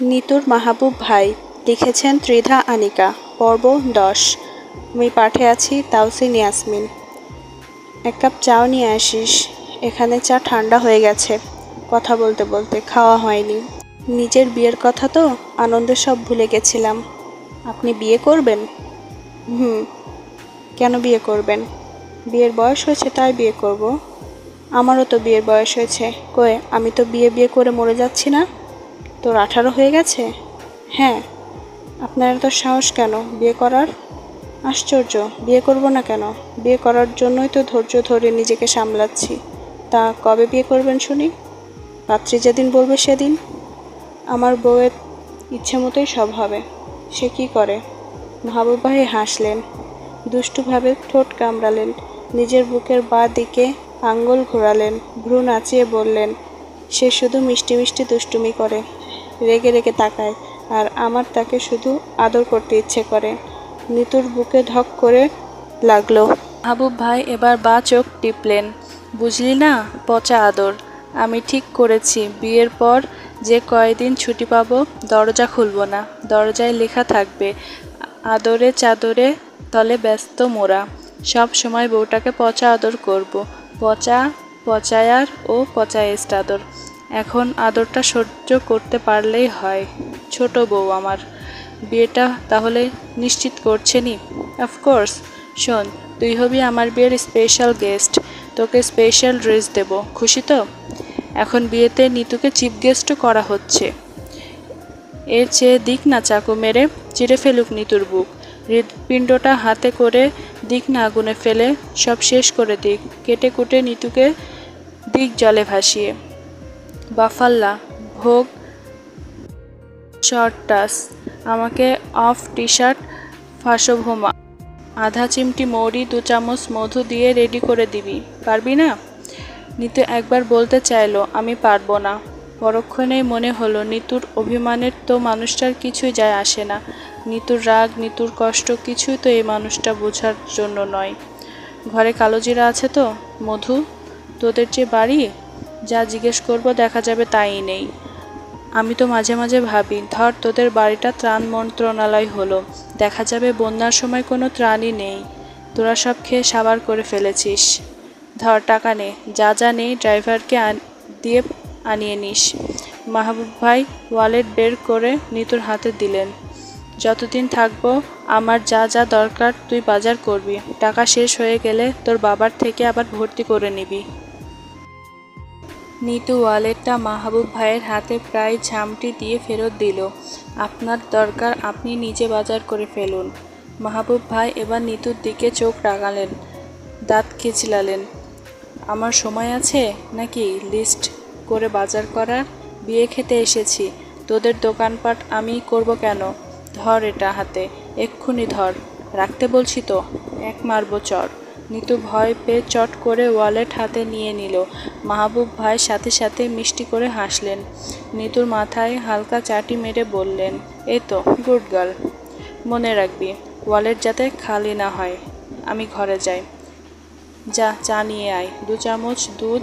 নিতুর মাহবুব ভাই লিখেছেন ত্রিধা আনিকা, পর্ব দশ। আমি পাঠে আছি তাওসিন ইয়াসমিন। এক কাপ চাও নিয়ে আসিস, এখানে চা ঠান্ডা হয়ে গেছে। কথা বলতে বলতে খাওয়া হয়নি। নিজের বিয়ের কথা তো আনন্দে সব ভুলে গেছিলাম। আপনি বিয়ে করবেন? হুম। কেন বিয়ে করবেন? বিয়ের বয়স হয়েছে তাই বিয়ে করব। আমারও তো বিয়ের বয়স হয়েছে। কয়ে আমি তো বিয়ে বিয়ে করে মরে যাচ্ছি না? তোর আঠারো হয়ে গেছে? হ্যাঁ। আপনার এত সাহস কেন? বিয়ে করার? আশ্চর্য। বিয়ে করব না কেন? বিয়ে করার জন্যই তো ধৈর্য ধরে নিজেকে সামলাচ্ছি। তা কবে বিয়ে করবেন শুনি? পাত্রী যেদিন বলবে সেদিন। আমার বউয়ের ইচ্ছে মতোই সব হবে। সে কি করে? মাহবুব হাসলেন। দুষ্টুভাবে ঠোঁট কামড়ালেন। নিজের বুকের বা দিকে আঙ্গুল ঘোরালেন। ভ্রু নাচিয়ে বললেন, সে শুধু মিষ্টি মিষ্টি দুষ্টুমি করে। রেগে রেগে তাকায় আর আমার তাকে শুধু আদর করতে ইচ্ছে করে। নিতুর বুকে ধক করে লাগল। মাহবুব ভাই এবার বা চোখ টিপলেন। বুঝলি না, পচা আদর। আমি ঠিক করেছি, বিয়ের পর যে কয়দিন ছুটি পাবো, দরজা খুলব না। দরজায় লেখা থাকবে, আদরে চাদরে তলে ব্যস্ত মোরা। সব সময় বউটাকে পচা আদর করব। পচা, পচায়ার ও পচায়েস্ট আদর। এখন আদরটা সহ্য করতে পারলেই হয়। ছোট বউ আমার। বিয়েটা তাহলে নিশ্চিত করছে নি? অফকোর্স শোন, তুই হবি আমার বিয়ের স্পেশাল গেস্ট তোকে স্পেশাল ড্রেস দেব। খুশি তো? এখন বিয়েতে নিতুকে চিফ গেস্টও করা হচ্ছে। এর চেয়ে দিক না চাকু মেরে, চিড়ে ফেলুক নিতুর বুক। হৃৎপিণ্ডটা হাতে করে দিক না আগুনে ফেলে, সব শেষ করে দিক। কেটে কুটে নিতুকে দিক জলে ভাসিয়ে। বাফাল্লা, ভোগ শর্ট টাস আমাকে অফ টি শার্ট ফাঁসভোমা, আধা চিমটি মৌরি, দু চামচ মধু দিয়ে রেডি করে দিবি। পারবি না? নিতু একবার বলতে চাইলো, আমি পারব না। পরক্ষণেই মনে হলো, নিতুর অভিমানের তো মানুষটার কিছুই যায় আসে না। নিতুর রাগ, নিতুর কষ্ট কিছুই তো এই মানুষটা বোঝার জন্য নয়। ঘরে কালোজিরা আছে তো? মধু? তোদের যে বাড়ি? যা জিজ্ঞেস করব দেখা যাবে তাই নেই। আমি তো মাঝে মাঝে ভাবি, ধর তোদের বাড়িটা ত্রাণ মন্ত্রণালয় হলো, দেখা যাবে বন্যার সময় কোনো ত্রাণই নেই। তোরা সব খেয়ে সাবার করে ফেলেছিস। ধর টাকা নে, যা যা নেই ড্রাইভারকে দিয়ে আনিয়ে নিস। মাহবুব ভাই ওয়ালেট বের করে নিতুর হাতে দিলেন। যতদিন থাকব, আমার যা যা দরকার তুই বাজার করবি। টাকা শেষ হয়ে গেলে তোর বাবার থেকে আবার ভর্তি করে নিবি। নিতু ওয়ালেটটা মাহবুব ভাইয়ের হাতে প্রায় ঝামটি দিয়ে ফেরত দিল। আপনার দরকার আপনি নিজে বাজার করে ফেলুন। মাহবুব ভাই এবার নিতুর দিকে চোখ রাগালেন দাঁত খিচলালেন। আমার সময় আছে নাকি লিস্ট করে বাজার করার? বিয়ে খেতে এসেছি, তোদের দোকানপাট আমি করব কেন? ধর এটা হাতে, এক্ষুনি ধর, রাখতে বলছি তো, এক মারবো চর। নিতু ভয় পেয়ে চট করে ওয়ালেট হাতে নিয়ে নিল। মাহবুব ভাই সাথে সাথে মিষ্টি করে হাসলেন। নিতুর মাথায় হালকা চাটি মেরে বললেন, এই তো, গুড গার্ল। মনে রাখবি, ওয়ালেট যাতে খালি না হয়, আমি ঘরে যাই। যা, চা নিয়ে আয়। দু চামচ দুধ,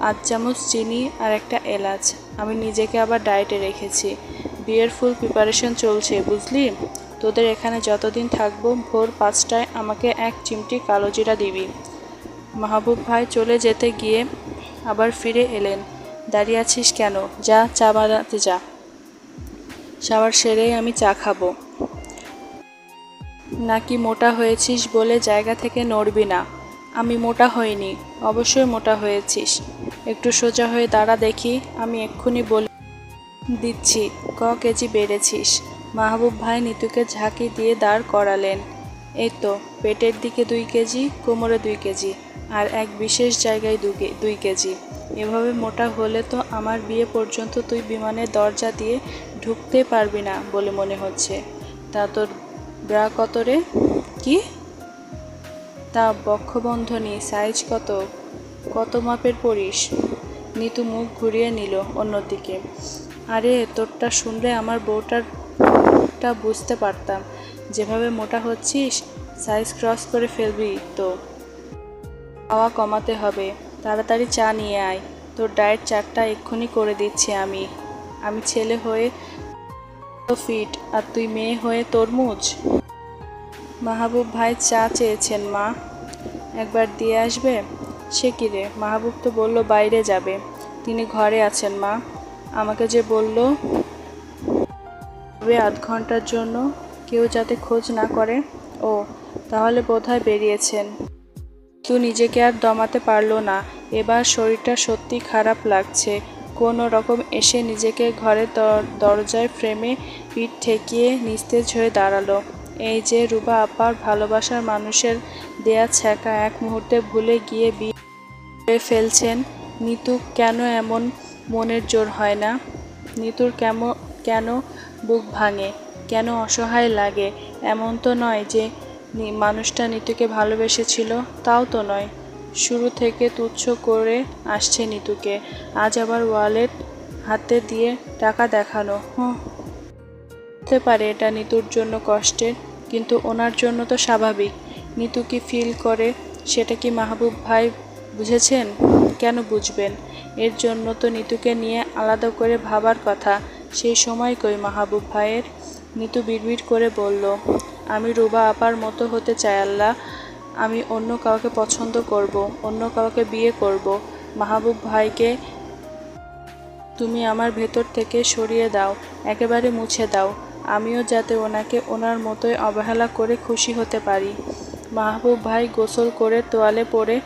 আধ চামচ চিনি আর একটা এলাচ। আমি নিজেকে আবার ডায়েটে রেখেছি। বিয়ের ফুল প্রিপারেশন চলছে, বুঝলি? তোদের এখানে যতদিন থাকব, ভোর পাঁচটায় আমাকে এক চিমটি কালো জিরা দিবি। মাহবুব ভাই চলে যেতে গিয়ে আবার ফিরে এলেন। দাঁড়িয়ে আছিস কেন? যা, চা বানাতে যা। সাবার সেরেই আমি চা খাব। নাকি মোটা হয়েছিস বলে জায়গা থেকে নড়বি না? আমি মোটা হইনি, অবশ্যই মোটা হয়েছিস। একটু সোজা হয়ে দাঁড়া দেখি, আমি এক্ষুনি বলে দিচ্ছি, ক কেজি বেড়েছিস? মাহবুব ভাই নিতুকে ঝাঁকি দিয়ে দাঁড় করালেন। এই তো, পেটের দিকে দুই কেজি, কোমরে দুই কেজি, আর এক বিশেষ জায়গায় দু দুই কেজি। এভাবে মোটা হলে তো আমার বিয়ে পর্যন্ত তুই বিমানের দরজা দিয়ে ঢুকতে পারবি না বলে মনে হচ্ছে। তা তোর ব্রা কত রে? কি? তা বক্ষবন্ধনী সাইজ কত? কত মাপের পরিস? নিতু মুখ ঘুরিয়ে নিল অন্যদিকে। আরে, তোরটা শুনলে আমার বউটারটা বুঝতে পারতাম। যেভাবে মোটা হচ্ছিস সাইজ ক্রস করে ফেলবি তো। খাওয়া কমাতে হবে। তাড়াতাড়ি চা নিয়ে আয়। তোর ডায়েট চারটা এক্ষুনি করে দিচ্ছি আমি। আমি ছেলে হয়ে তো ফিট আর তুই মেয়ে হয়ে তরমুজ? মাহবুব ভাই চা চেয়েছেন, মা। একবার দিয়ে আসবে? সে কি রে? মাহবুব তো বলল বাইরে যাবে। তিনি ঘরে আছেন, মা। আমাকে যে বলল তবে আধ ঘণ্টার জন্য কেউ যাতে খোঁজ না করে। ও, তাহলে বোধহয় বেরিয়েছেন। তো নিজেকে আর দমাতে পারল না। এবার শরীরটা সত্যি খারাপ লাগছে। কোনো রকম এসে নিজেকে দর- দরজায় ফ্রেমে পিঠ ঠেকিয়ে নিস্তেজ হয়ে দাঁড়াল। এই যে রুবা আপার ভালোবাসার মানুষের দেয়া ছ্যাঁকা এক মুহূর্তে ভুলে গিয়ে বিয়ে ফেলছেন। নিতু কেন এমন মনের জোর হয় না? নিতুর কেমন কেন বুক ভাঙে। কেন অসহায় লাগে? এমন তো নয় যে মানুষটা নিতুকে ভালোবেসেছিল, তাও তো নয়। শুরু থেকে তুচ্ছ করে আসছে নিতুকে। আজ আবার ওয়ালেট হাতে দিয়ে টাকা দেখানো। হুঁ। হতে পারে এটা নিতুর জন্য কষ্টের, কিন্তু ওনার জন্য তো স্বাভাবিক। নিতু কি ফিল করে সেটা কি মাহবুব ভাই বুঝেছেন? কেন বুঝবেন? এর জন্য তো নিতুকে নিয়ে আলাদা করে ভাবার কথা। সেই সময় কই মাহবুব ভাইয়ের? নিতু বিড়বিড় করে বলল, আমি রুবা আপার মতো হতে চাই আল্লাহ। আমি অন্য কাউকে পছন্দ করব, অন্য কাউকে বিয়ে করব। মাহবুব ভাইকে তুমি আমার ভেতর থেকে সরিয়ে দাও, একেবারে মুছে দাও। আমিও যাতে ওনাকে ওনার মতোই অবহেলা করে খুশি হতে পারি। মাহবুব ভাই গোসল করে তোয়ালে পরে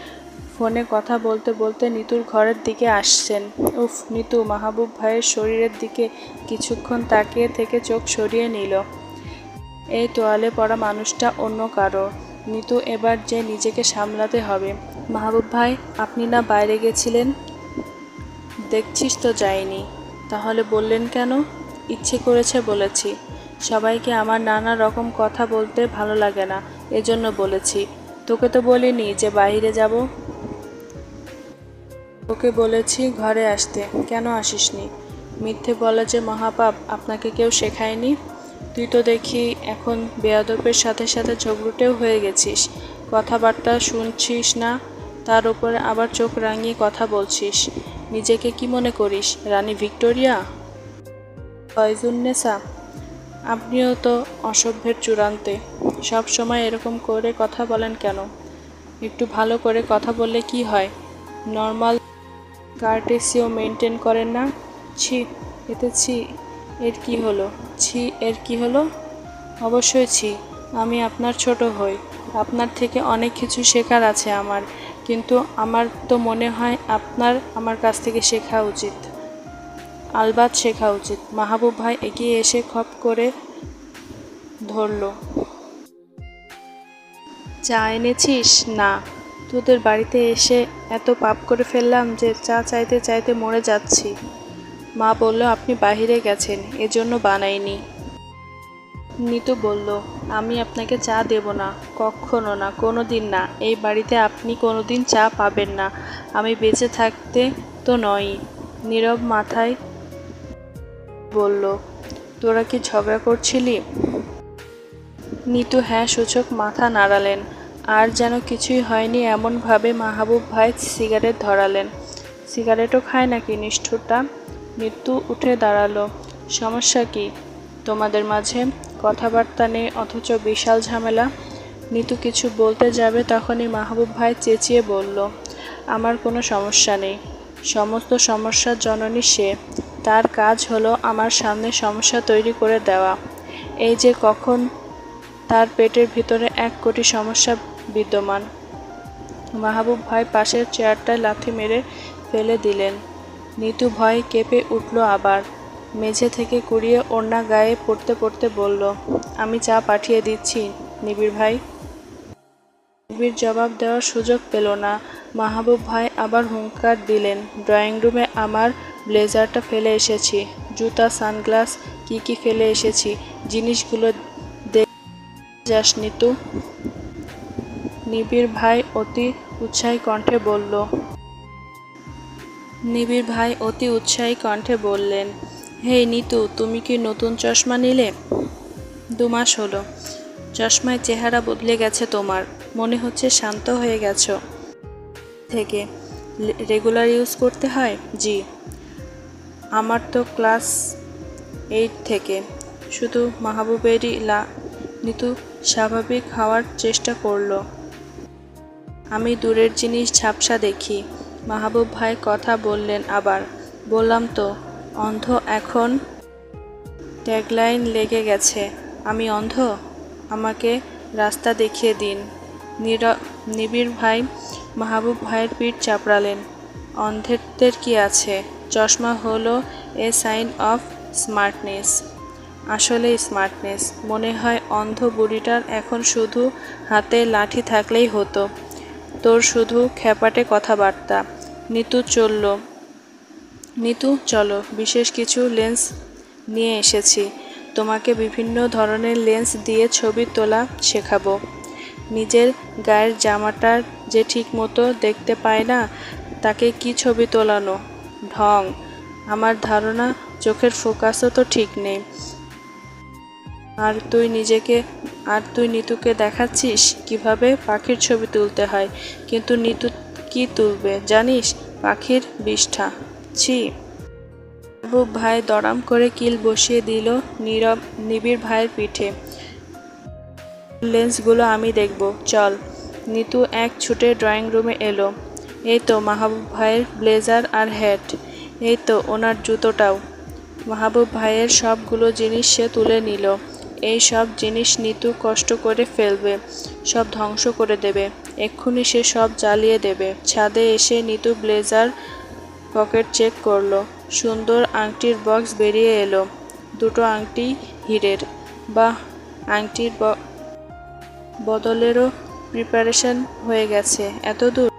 ফোনে কথা বলতে বলতে নিতুর ঘরের দিকে আসছেন। উফ, নিতু, মাহবুব ভাইয়ের শরীরের দিকে কিছুক্ষণ তাকিয়ে থেকে চোখ সরিয়ে নিল। এই তোয়ালে পড়া মানুষটা অন্য কারও। নিতু এবার যে নিজেকে সামলাতে হবে। মাহবুব ভাই, আপনি না বাইরে গেছিলেন? দেখছিস তো যাইনি। তাহলে বললেন কেন? ইচ্ছে করেছে বলেছি। সবাইকে আমার নানা রকম কথা বলতে ভালো লাগে না, এজন্য বলেছি। তোকে তো বলিনি যে বাইরে যাব। তোকে বলেছি ঘরে আসতে। কেন আসিসনি? মিথ্যে বলা যে, মহাপাপ, আপনাকে কেউ শেখায়নি? তুই তো দেখি এখন বেয়াদবের সাথে সাথে ঝগড়ুটেও হয়ে গেছিস। কথাবার্তা শুনছিস না? তার উপরে আবার চোখ রাঙিয়ে কথা বলছিস। নিজেকে কি মনে করিস, রানী ভিক্টোরিয়া? ফয়জুন্নেসা আপনিও তো অসভ্যের চূড়ান্তে। সব সময় এরকম করে কথা বলেন কেন? একটু ভালো করে কথা বললে কি হয়? নর্মাল কার্টেসিও মেনটেন করেন না। ছি, এতে ছি, এর কি হলো? ছি, এর কি হলো? অবশ্যই ছি, আমি আপনার ছোট হই। আপনার থেকে অনেক কিছু শেখার আছে আমার, কিন্তু আমার তো মনে হয় আপনার আমার কাছ থেকে শেখা উচিত। আলবাত শেখা উচিত। মাহবুব ভাই এগিয়ে এসে খপ করে ধরল। চা এনেছিস? না। তোদের বাড়িতে এসে এত পাপ করে ফেললাম যে চা চাইতে চাইতে মরে যাচ্ছি। মা বলল, আপনি বাইরে গেছেন, এজন্য বানাইনি। নিতু বলল, আমি আপনাকে চা দেব না, কখনো না কোনো দিন না। এই বাড়িতে আপনি কোনো দিন চা পাবেন না। আমি বেঁচে থাকতে তো নয়ই নীরব মাথায় বলল, তোরা কি ঝগড়া করছিলি? নিতু হ্যাঁ সূচক মাথা নাড়ালেন। আর যেন কিছুই হয়নি, এমনভাবে মাহবুব ভাই সিগারেট ধরালেন। সিগারেটও খায় নাকি নিষ্ঠুরটা মৃত্যু উঠে দাঁড়াল। সমস্যা কি? তোমাদের মাঝে কথাবার্তা নেই, অথচ বিশাল ঝামেলা। নিতু কিছু বলতে যাবে তখনই মাহবুব ভাই চেঁচিয়ে বলল, আমার কোনো সমস্যা নেই। সমস্ত সমস্যার জননী সে। তার কাজ হলো আমার সামনে সমস্যা তৈরি করে দেওয়া। এই যে কখন তার পেটের ভিতরে এক কোটি সমস্যা বিদ্যমান। মাহবুব ভাই পাশের চেয়ারটায় লাথি মেরে ফেলে দিলেন। নিতু ভয় কেঁপে উঠল আবার। মেঝে থেকে কুড়িয়ে ওড়না গায়ে পড়তে পড়তে বলল, আমি চা পাঠিয়ে দিচ্ছি, নিবিড় ভাই। নিবিড় জবাব দেওয়ার সুযোগ পেল না। মাহবুব ভাই আবার হুঙ্কার দিলেন, ড্রয়িং রুমে আমার ব্লেজারটা ফেলে এসেছি। জুতা, সানগ্লাস, কি কি ফেলে এসেছি? জিনিসগুলো যাস নিতু নিবিড় ভাই অতি উৎসাহী কণ্ঠে বলল। নিবিড় ভাই অতি উৎসাহী কণ্ঠে বললেন, হে নিতু, তুমি কি নতুন চশমা নিলে? দু মাস হলো। চশমায় চেহারা বদলে গেছে তোমার, মনে হচ্ছে শান্ত হয়ে গেছো। থেকে রেগুলার ইউজ করতে হয়? জি। আমার তো ক্লাস এইট থেকে, শুধু মাহবুবেরই লা নিতু স্বাভাবিক হওয়ার চেষ্টা করল। আমি দূরের জিনিস ঝাপসা দেখি। মাহবুব ভাই কথা বললেন আবার। বললাম তো, অন্ধ এখন? ট্যাগলাইন লেগে গেছে। আমি অন্ধ? আমাকে রাস্তা দেখিয়ে দিন। নিবিড় ভাই মাহবুব ভাইয়ের পিঠ চাপড়ালেন। অন্ধেরদের কি আছে? চশমা হলো এ সাইন অফ স্মার্টনেস আসলে স্মার্টনেস মনে হয় অন্ধ বুড়িটার এখন শুধু হাতে লাঠি থাকলেই হতো। তোর শুধু খ্যাপাটে কথাবার্তা। নিতু চলল। নিতু, চলো, বিশেষ কিছু লেন্স নিয়ে এসেছি। তোমাকে বিভিন্ন ধরনের লেন্স দিয়ে ছবি তোলা শেখাবো। নিজের গায়ের জামাটার যে ঠিক মতো দেখতে পায় না, তাকে কি ছবি তোলানো? ঢং। আমার ধারণা, চোখের ফোকাসও তো ঠিক নেই। আর তুই নিজেকে, আর তুই নিতুকে দেখাচ্ছিস? কীভাবে? পাখির ছবি তুলতে হয়। কিন্তু নিতু কি তুলবে, জানিস? পাখির বিষ্ঠা। ছি। মাহবুব ভাই দরাম করে কিল বসিয়ে দিল নীরব, নিবিড় ভাইয়ের পিঠে। লেন্সগুলো আমি দেখব, চল। নিতু এক ছুটে ড্রয়িং রুমে এলো। এই তো মাহবুব ভাইয়ের ব্লেজার আর হ্যাট। এই তো ওনার জুতোটাও। মাহবুব ভাইয়ের সবগুলো জিনিস সে তুলে নিল। এই সব জিনিস নিতু কষ্ট করে ফেলবে, সব ধ্বংস করে দেবে। এক্ষুনি সে সব জ্বালিয়ে দেবে। ছাদে এসে নিতু ব্লেজার পকেট চেক করল। সুন্দর আংটির বক্স বেরিয়ে এলো। দুটো আংটি হীরের। বাহ, আংটির বদলেরও প্রিপারেশন হয়ে গেছে। এত দূর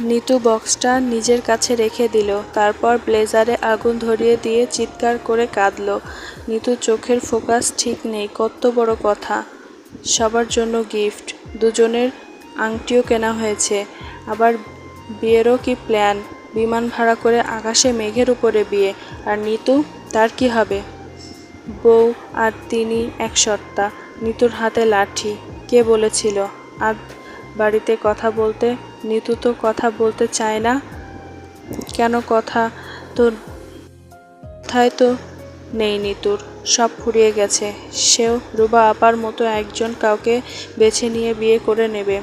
নিতু বক্সটা নিজের কাছে রেখে দিল। তারপর ব্লেজারে আগুন ধরিয়ে দিয়ে চিৎকার করে কাঁদল। নিতু চোখের ফোকাস ঠিক নেই, কত বড় কথা। সবার জন্য গিফট, দুজনের আংটিও কেনা হয়েছে। আবার বিয়েরও কি প্ল্যান? বিমান ভাড়া করে আকাশে মেঘের উপরে বিয়ে। আর নিতু, তার কি হবে? বউ আর তিনি এক সত্তা। নিতুর হাতে লাঠি। কে বলেছিল? আজ বাড়িতে কথা বলতে নিতু তো কথা বলতে চায় না। কেন কথা তো কথায় তো নেই নিতুর, সব ফুরিয়ে গেছে। সেও রুবা আপার মতো একজন কাউকে বেছে নিয়ে বিয়ে করে নেবে,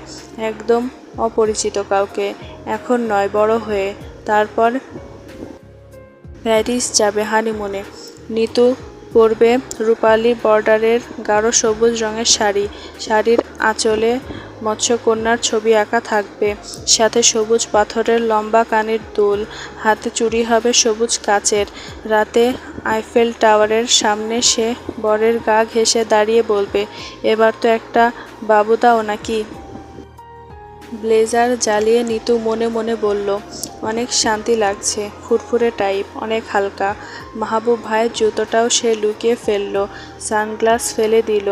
একদম অপরিচিত কাউকে। এখন নয়, বড় হয়ে তারপর প্যারিস যাবে হানিমুনে। নিতু পরবে রূপালি বর্ডারের গাঢ় সবুজ রঙের শাড়ি। শাড়ির আঁচলে মৎস্যকন্যার ছবি আঁকা থাকবে। সাথে সবুজ পাথরের লম্বা কানের দুল, হাতে চুরি হবে সবুজ কাচের। রাতে আইফেল টাওয়ারের সামনে সে বরের গা ঘেঁষে দাঁড়িয়ে বলবে, এবার তো একটা বাবু দাও নাকি? ব্লেজার জ্বালিয়ে নিতু মনে মনে বলল, অনেক শান্তি লাগছে, ফুরফুরে টাইপ, অনেক হালকা। মাহবুব ভাইয়ের জুতোটাও সে লুকিয়ে ফেলল, সানগ্লাস ফেলে দিল।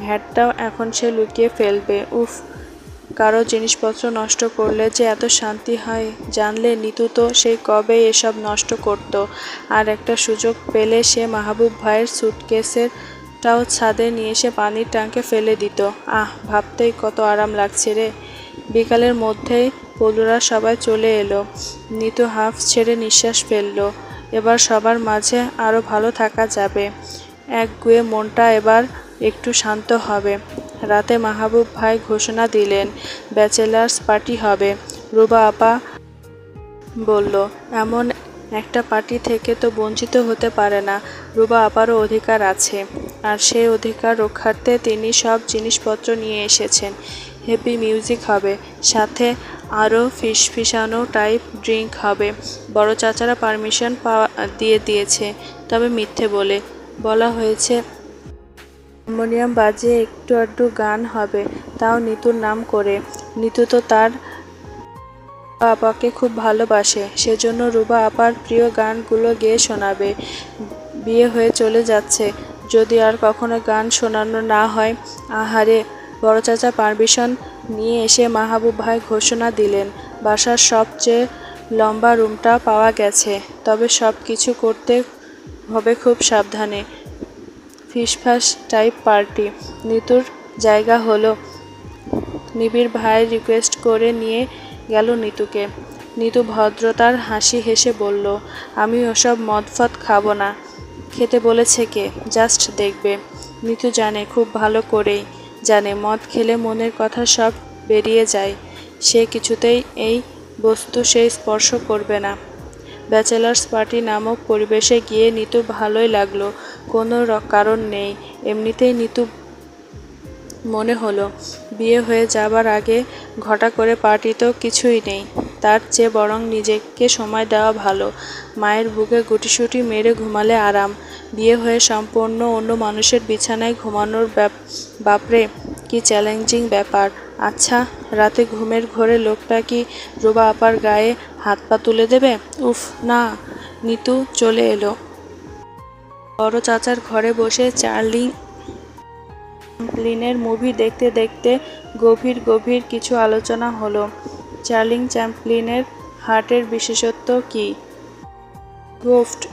হ্যাটটাও এখন সে লুকিয়ে ফেলবে, উফ। কারও জিনিসপত্র নষ্ট করলে যে এত শান্তি হয়, জানলে নিতু তো সেই কবে এসব নষ্ট করত। আর একটা সুযোগ পেলে সে মাহবুব ভাইয়ের সুটকেসের টাও ছাদে নিয়ে এসে পানির ট্যাঙ্কে ফেলে দিত। আহ, ভাবতেই কত আরাম লাগছে রে। বিকালের মধ্যেই পলুরা সবাই চলে এলো। নিতু হাফ ছেড়ে নিঃশ্বাস ফেলল। এবার সবার মাঝে আরও ভালো থাকা যাবে। এক গুয়ে মনটা এবার একটু শান্ত হবে। রাতে মাহবুব ভাই ঘোষণা দিলেন, ব্যাচেলার্স পার্টি হবে। রুবা আপা বলল, এমন একটা পার্টি থেকে তো বঞ্চিত হতে পারে না। রুবা আপারও অধিকার আছে। আর সেই অধিকার রক্ষার্থে তিনি সব জিনিসপত্র নিয়ে এসেছেন। হেভি মিউজিক হবে। সাথে আরও ফিস ফিসানো টাইপ ড্রিঙ্ক হবে। বড় চাচারা পারমিশন পাওয়া, দিয়ে দিয়েছে। তবে মিথ্যে বলে। বলা হয়েছে হারমোনিয়াম বাজিয়ে একটু আধটু গান হবে, তাও নিতুর নাম করে। নিতু তো তার আপাকে খুব ভালোবাসে, সেজন্য রুবা আপার প্রিয় গানগুলো গেয়ে শোনাবে। বিয়ে হয়ে চলে যাচ্ছে, যদি আর কখনো গান শোনানো না হয়, আহারে বড় চাচা পারমিশন নিয়ে এসে মাহবুব ভাই ঘোষণা দিলেন, বাসার সবচেয়ে লম্বা রুমটা পাওয়া গেছে, তবে সব কিছু করতে হবে খুব সাবধানে। ফিসফাস টাইপ পার্টি নিতুর জায়গা হলো। নিবিড় ভাই রিকোয়েস্ট করে নিয়ে গেল নিতুকে। নিতু ভদ্রতার হাসি হেসে বলল, আমি ওসব মদফদ খাব না। খেতে বলেছে কে? জাস্ট দেখবে। নিতু জানে, খুব ভালো করেই জানে। মদ খেলে মনের কথা সব বেরিয়ে যায়। সে কিছুতেই এই বস্তু সে স্পর্শ করবে না। ব্যাচেলার্স পার্টি নামক পরিবেশে গিয়ে নিতু ভালোই লাগল। কোনো কারণ নেই। এমনিতেই নিতু মনে হলো, বিয়ে হয়ে যাবার আগে ঘটা করে পার্টি তো কিছুই নেই। তার চেয়ে বরং নিজেকে সময় দেওয়া ভালো। মায়ের বুকে গুটিসুটি মেরে ঘুমালে আরাম। বিয়ে হয়ে সম্পূর্ণ অন্য মানুষের বিছানায় ঘুমানোর বাপরে, কি চ্যালেঞ্জিং ব্যাপার। আচ্ছা রাতে ঘুমের ঘোরে লোকটা কি রোবা আপার গায়ে হাত পা তুলে দেবে? উফ, না, নিতু চলে এলো। বড় চাচার ঘরে বসে চার্লি চ্যাম্পলিনের মুভি দেখতে দেখতে গভীর গভীর কিছু আলোচনা হলো। চার্লিং চ্যাম্পলিনের হার্টের বিশেষত্ব কি? গোফট,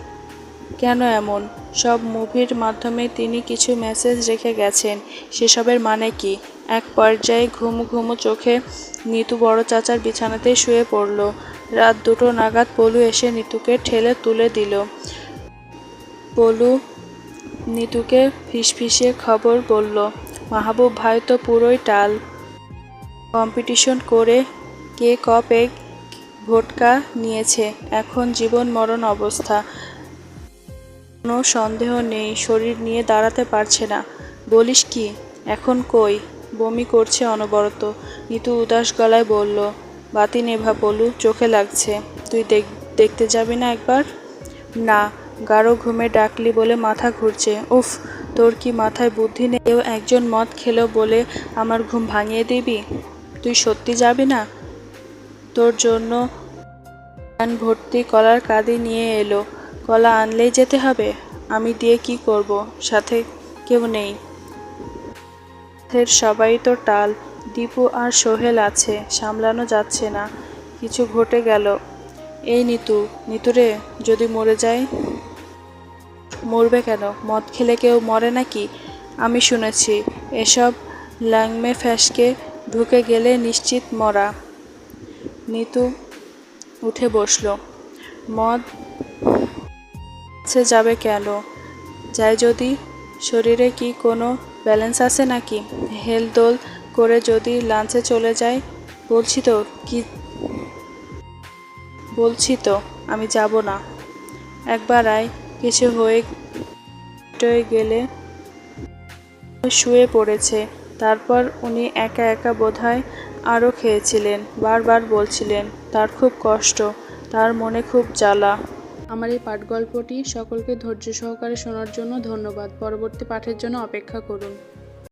কেন এমন? সব মুভির মাধ্যমে তিনি কিছু মেসেজ রেখে গেছেন। সেসবের মানে কি? এক পর্যায়ে ঘুম ঘুমু চোখে নিতু বড় চাচার বিছানাতেই শুয়ে পড়ল। রাত দুটো নাগাদ পলু এসে নিতুকে ঠেলে তুলে দিল। পলু নিতুকে ফিসফিসে খবর বলল, মাহবুব ভাই তো পুরোই টাল। কম্পিটিশন করে কে কপ এক ভোটকা নিয়েছে, এখন জীবন মরণ অবস্থা। কোনো সন্দেহ নেই, শরীর নিয়ে দাঁড়াতে পারছে না। বলিস কি, এখন কই? বমি করছে অনবরত। নিতু উদাস গলায় বলল বাতি নেভা পলু চোখে লাগছে। তুই দেখ দেখতে যাবি না একবার? না গাঢ় ঘুমে ডাকলি বলে মাথা ঘুরছে। উফ, তোর কি মাথায় বুদ্ধি নেই? কেউ একজন মদ খেলো বলে আমার ঘুম ভাঙিয়ে দিবি? তুই সত্যি যাবি না? তোর জন্য কান ভর্তি কলার কাঁদি নিয়ে এলো। কলা আনলেই যেতে হবে। আমি দিয়ে কি করব? সাথে কেউ নেই। সবাই তো টাল। দীপু আর সোহেল আছে, সামলানো যাচ্ছে না। কিছু ঘটে গেল। এই নিতু নিতুরে যদি মরে যায়? মরবে কেন? মদ খেলে কেউ মরে নাকি? আমি শুনেছি, এসব ল্যাংমে ফ্যাসকে ঢুকে গেলে নিশ্চিত মরা। নিতু উঠে বসল। মদ সে যাবে কেন? যায় যদি শরীরে কি কোনো ব্যালেন্স আছে নাকি? হেলদোল করে যদি লাঞ্চে চলে যায় বলছি তো কি, বলছি তো, আমি যাব না। একবার আয়, কিছু হয়ে টয়ে গেলে শুয়ে পড়েছে। তারপর উনি একা একা বোধহয় আরও খেয়েছিলেন, বারবার বলছিলেন, তার খুব কষ্ট, তার মনে খুব জ্বালা। আমার এই পাঠ গল্পটি সকলকে ধৈর্য সহকারে শোনার জন্য ধন্যবাদ। পরবর্তী পাঠের জন্য অপেক্ষা করুন।